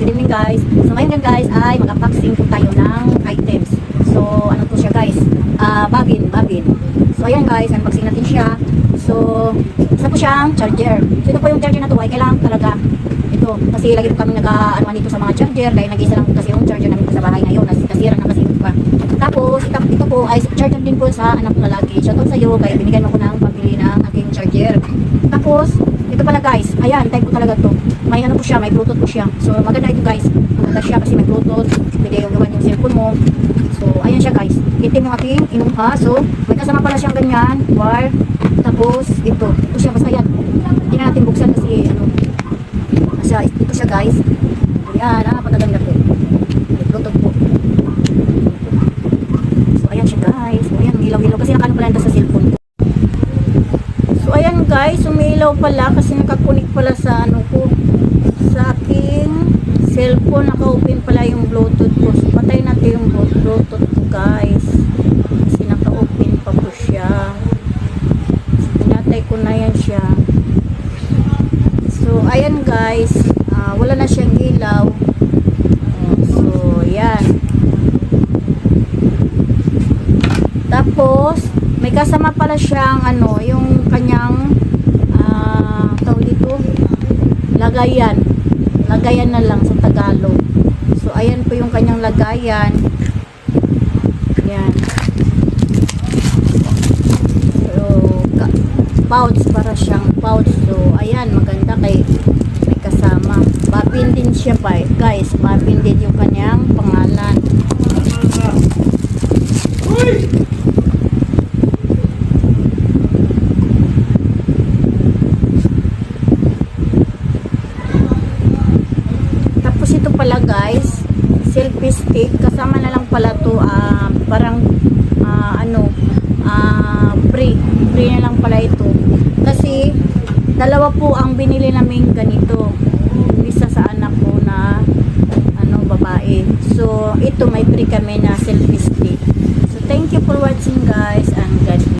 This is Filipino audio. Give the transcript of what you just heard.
Good evening guys. So ngayon guys ay mag-unboxing po tayo ng items. So ano po siya guys? Ah, babin, babin. So ayan guys, unboxing natin siya. So isa po siyang charger. So ito po yung charger na to ay kailangan talaga ito. Kasi lagi po kami nag-ano dito sa mga charger dahil nag-isa lang kasi yung charger namin sa bahay ngayon. Nas nasira na kasi pa. Tapos ito, ito po ay charger din po sa anak ko lalaki. Shoutout sa iyo kaya binigyan mo ko ng pambili ng aking charger. Tapos ito pala guys, ayan, type ko talaga to. May ano po siya, may bluetooth po siya. So maganda ito guys. Maganda siya kasi may bluetooth. Pwede yung gawan yung cellphone mo. So ayan siya guys. Itim yung aking inuha. So may kasama pala siyang ganyan, wire. Tapos ito, ito siya basta yan. Hindi na natin buksan kasi ano. Nasa, ito siya guys. Ayan, ah, pataganda po. May bluetooth po. So ayan siya guys. So ayan, ilaw-ilaw kasi nakano pala ito sa cellphone ko. So ayan guys, umilaw pala kasi nakakunik pala sa ano ko sa aking cellphone naka-open pala yung bluetooth ko. So patay natin yung bluetooth ko guys. Kasi naka-open pa po siya. So pinatay ko na yan siya. So ayan guys, ah, wala na siyang ilaw. So yan. Tapos, may kasama pala siyang ano, yung kanyang lagayan. Lagayan na lang sa Tagalog. So, ayan po yung kanyang lagayan. Yan. So, pouch para siyang pouch. So, ayan, maganda kay may kasama. Babin din siya pa, guys. Babin din yung kanyang pangalan. Tapos ito pala guys, selfie stick. Kasama na lang pala to ah, parang ah, ano, ah, free. Free na lang pala ito. Kasi dalawa po ang binili namin ganito. Isa sa anak ko na ano babae. So ito may free kami na selfie stick. So thank you for watching guys and God